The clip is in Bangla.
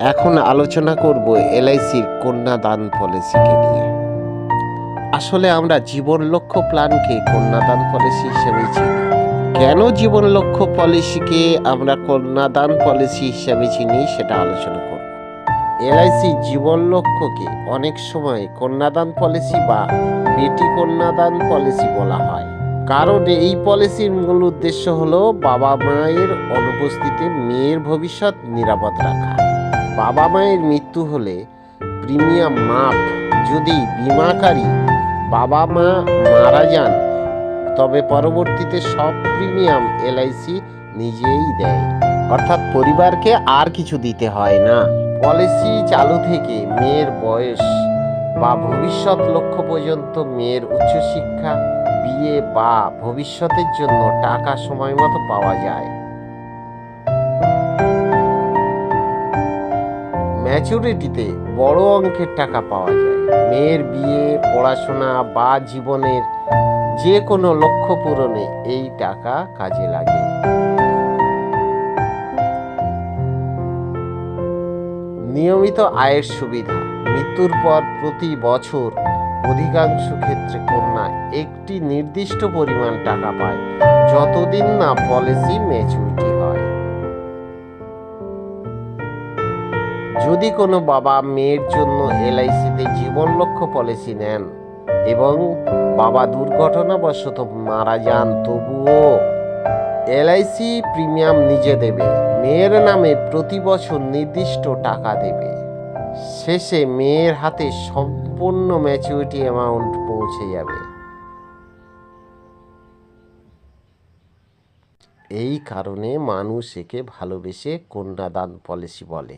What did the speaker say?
এখন আলোচনা করব এলআইসির কন্যাদান পলিসিকে নিয়ে। আসলে আমরা জীবন লক্ষ্য প্ল্যানকে কন্যাদান পলিসি হিসেবে চিনি। কেন জীবন লক্ষ্য পলিসিকে আমরা কন্যাদান পলিসি হিসেবে চিনি সেটা আলোচনা করব। এলআইসি জীবন লক্ষ্যকে অনেক সময় কন্যাদান পলিসি বা বেটি কন্যাদান পলিসি বলা হয়। কারণ এই পলিসির মূল উদ্দেশ্য হলো বাবা মায়ের অনুপস্থিতিতে মেয়ের ভবিষ্যৎ নিরাপদ রাখা। বাবা মায়ের মৃত্যু হলে প্রিমিয়াম মাপ যদি বিমাকারী বাবা মা মারা যান, তবে পরবর্তীতে সব প্রিমিয়াম এলআইসি নিজেই দেয়। অর্থাৎ পরিবারকে আর কিছু দিতে হয় না। পলিসি চালু থেকে মেয়ের বয়স বা ভবিষ্যৎ লক্ষ্য পর্যন্ত মেয়ের উচ্চশিক্ষা, বিয়ে বা ভবিষ্যতের জন্য টাকা সময় মতো পাওয়া যায়। ম্যাচুরিটিতে বড় অঙ্কের টাকা পাওয়া যায়। মেয়ের বিয়ে, পড়াশোনা বা জীবনের যে কোনো লক্ষ্য পূরণে এই টাকা কাজে লাগে। নিয়মিত আয়ের সুবিধা, মৃত্যুর পর প্রতি বছর অধিকাংশ ক্ষেত্রে কন্যা একটি নির্দিষ্ট পরিমাণ টাকা পায়, যতদিন না পলিসি ম্যাচুরিটি যদি কোনো বাবা মেয়ের জন্য এলআইসিতে জীবন লক্ষ্য পলিসি নেন এবং বাবা দুর্ঘটনাবশত মারা যান, তবুও এলআইসি প্রিমিয়াম নিজে দেবে। মেয়ের নামে প্রতি বছর নির্দিষ্ট টাকা দেবে। শেষে মেয়ের হাতে সম্পূর্ণ ম্যাচুরিটি অ্যামাউন্ট পৌঁছে যাবে। এই কারণে মানুষ একে ভালোবেসে কন্যাদান পলিসি বলে।